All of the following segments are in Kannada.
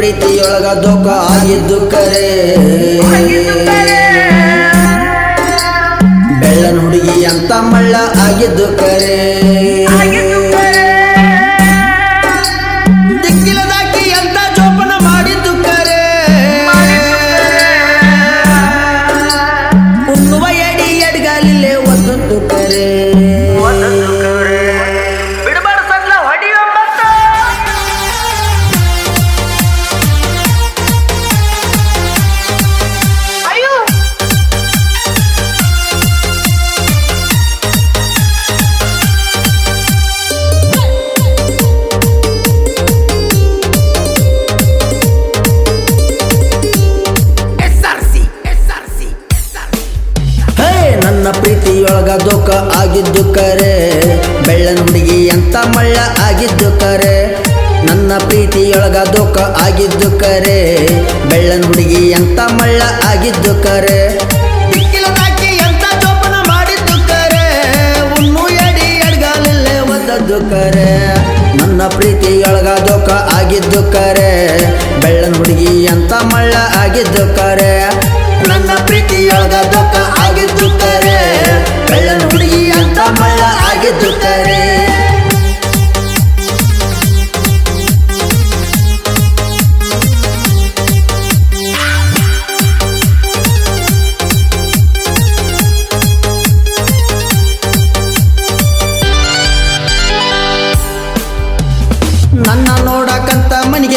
ಪ್ರೀತಿಯೊಳಗ ದುಃಖ ಆಗಿದ್ದು ಕರೆ. ಬೆಳ್ಳನ ಹುಡುಗಿ ಅಂತ ಮಳ್ಳ ಆಗಿದ್ದು ಕರೆ. ದಿಕ್ಕಿಲದಾಕಿ ಅಂತ ಜೋಪನ ಮಾಡಿದ್ದು ಕರೆ. ಉಣ್ಣುವ ಎಡಿ ಎಡ್ಗಾಲಿಲ್ಲೇ ಒಂದೊಂದು ಪ್ರೀತಿಯೊಳಗ ದುಃಖ ಆಗಿದ್ದು ಕರೆ. ಬೆಳ್ಳನ ಹುಡುಗಿ ಅಂತ ಮಳ್ಳ ಆಗಿದ್ದು ಕರೆ. ನನ್ನ ಪ್ರೀತಿಯೊಳಗ ದುಃಖ ಆಗಿದ್ದು ಕರೆ. ಬೆಳ್ಳನ ಹುಡುಗಿ ಅಂತ ಮಳ್ಳ ಆಗಿದ್ದು ಕರೆ. ಕರೆ. ನನ್ನ ಪ್ರೀತಿಯೊಳಗ ದುಃಖ ಆಗಿದ್ದು ಕರೆ. ಬೆಳ್ಳನ ಹುಡುಗಿ ಅಂತ ಮಳ್ಳ ಆಗಿದ್ದು ಕರೆ.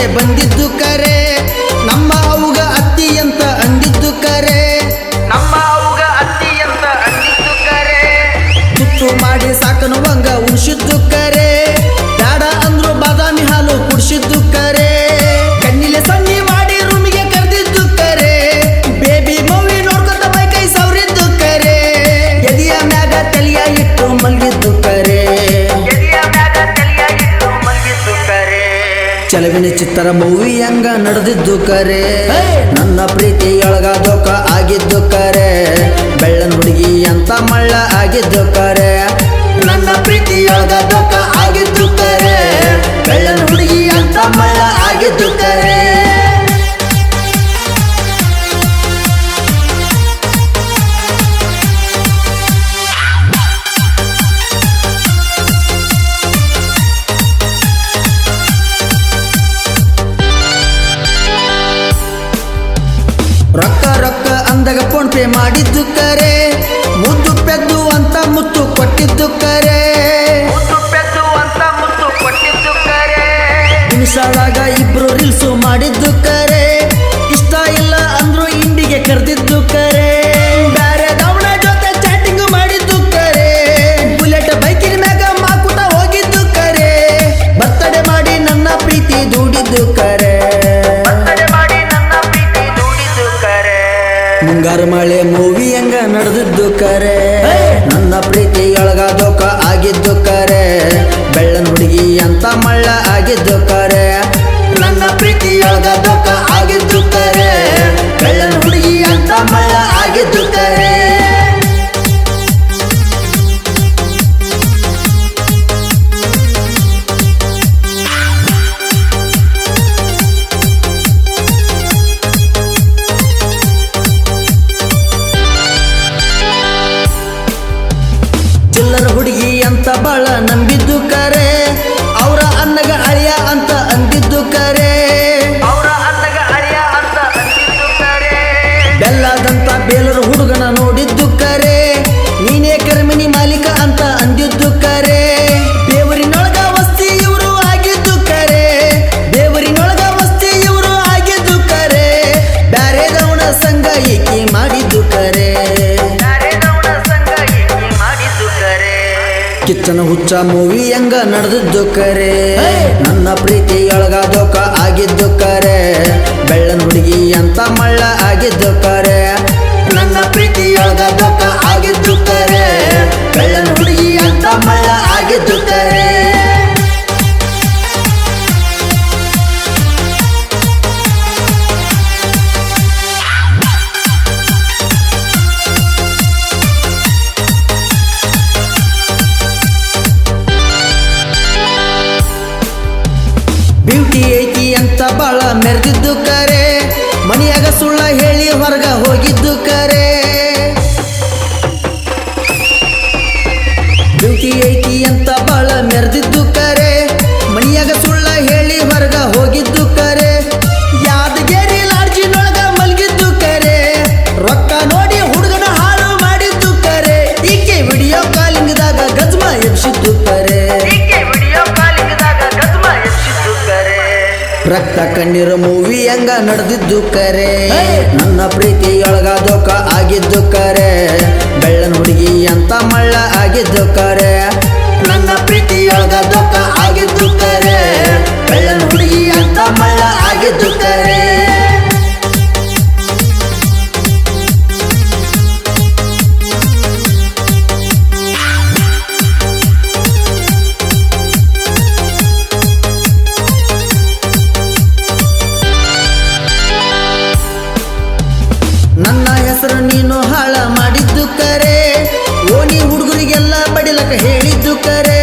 ಬಂದಿದ್ದು ಕರೆ. ನಮ್ಮ ಅವುಗ ಅತ್ತಿ ಅಂತ ಅಂದಿದ್ದು ಕರೆ. ನಮ್ಮ ಅವುಗ ಅತ್ತಿ ಅಂತ ಅಂದಿದ್ದು ಕರೆ. ತುತ್ತು ಮಾಡಿ ಸಾಕನುವಂಗ ಉಣಿಸಿದ್ದು ಕರೆ. ಚಿತ್ತರ ಮೂವಿ ಹಂಗ ನಡೆದಿದ್ದು ಕರೆ. ನನ್ನ ಪ್ರೀತಿಯೊಳಗ ದೋಖ ಆಗಿದ್ದು ಕರೆ. ಬೆಳ್ಳನ ಹುಡುಗಿ ಅಂತ ಮಳ್ಳ ಆಗಿದ್ದು ಕರೆ. ರೊಕ್ಕ ರೊಕ್ಕ ಅಂದಾಗ ಫೋನ್ ಪೇ ಮಾಡಿದ್ದು ಕರೆ. ಮುದ್ದು ಪೆದ್ದು ಅಂತ ಮುತ್ತು ಕೊಟ್ಟಿದ್ದು ಕರೆ. ಮುತ್ತು ಪೆದ್ದು ಅಂತ ಮುತ್ತು ಕೊಟ್ಟಿದ್ದು ಕರೆ. ಇನ್ಸ್ಟಾದಾಗ ಇಬ್ರು ರೀಲ್ಸ್ ಮಾಡಿದ್ದು ಕರೆ. ಇಷ್ಟ ಇಲ್ಲ ಅಂದ್ರು ಇಂಡಿಗೆ ಕರೆದಿದ್ದು ಕರೆ. ಬೇರೆ ದವಣ ಜೊತೆ ಚಾಟಿಂಗ್ ಮಾಡಿದ್ದು ಕರೆ. ಬುಲೆಟ್ ಬೈಕಿನ ಮ್ಯಾಗ ಮಾಕುಟ ಹೋಗಿದ್ದು ಕರೆ. ಬರ್ತಡೆ ಮಾಡಿ ನನ್ನ ಪ್ರೀತಿ ದೂಡಿದ್ದು ಕರೆ. ಮುಂಗಾರು ಮಳೆ ಮೂವಿ ಹೆಂಗ ನಡೆದಿದ್ದು ಕರೆ? ನನ್ನ ಪ್ರೀತಿಯೊಳಗ ದೋಖ ಆಗಿದ್ದು ಕರೆ. ಬೆಳ್ಳನ ಹುಡುಗಿ ಅಂತ ಮಳ್ಳ ಆಗಿದ್ದು ಕರೆ. ನನ್ನ ಪ್ರೀತಿಯೊಳಗ ಅಂತ ಬಾಳ ನಂಬಿದ್ದು ಕರೆ. ಅವರ ಅನ್ನಗ ಅಳಿಯ ಅಂತ ಅಂದಿದ್ದು ಕರೆ. ಕಿಚ್ಚನ ಹುಚ್ಚ ಮೂವಿ ಹೆಂಗ ನಡೆದಿದ್ದು ಕರೆ? ನನ್ನ ಪ್ರೀತಿಯೊಳಗ ದೋಖ ಆಗಿದ್ದು ಕರೆ. ಬೆಳ್ಳನ ಹುಡುಗಿ ಅಂತ ಮಳ್ಳ ಆಗಿದ್ದು ಕರೆ. ಮೆರೆದಿದ್ದು ಕರೆ ಮನೆಯಾಗ ಸುಳ್ಳ ಹೇಳಿ ಹೊರಗ ಹೋಗಿದ್ದು ಕರೆ. ರಕ್ತ ಕಣ್ಣೀರು ಮೂವಿ ಹಂಗ ನಡೆದಿದ್ದು ಕರೆ? ನನ್ನ ಪ್ರೀತಿಯೊಳಗ ದುಃಖ ಆಗಿದ್ದು ಕರೆ. ಬೆಳ್ಳನ ಹುಡುಗಿ ಅಂತ ಮಳ್ಳ ಆಗಿದ್ದು ಕರೆ. ನನ್ನ ಪ್ರೀತಿಯೊಳಗ ಹೇಳಿದ್ದು ಕರೆ.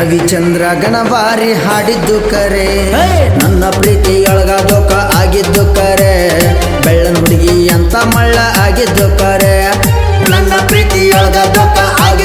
ರವಿಚಂದ್ರ ಗಣಬಾರಿ ಹಾಡಿದ್ದು ಕರೆ. ನನ್ನ ಪ್ರೀತಿಯೊಳಗ ದುಃಖ ಆಗಿದ್ದು ಕರೆ. ಬೆಳ್ಳನ ಹುಡುಗಿ ಅಂತ ಮಳ್ಳ ಆಗಿದ್ದು ಕರೆ. ನನ್ನ ಪ್ರೀತಿಯೊಳಗ ದುಃಖ ಆಗಿ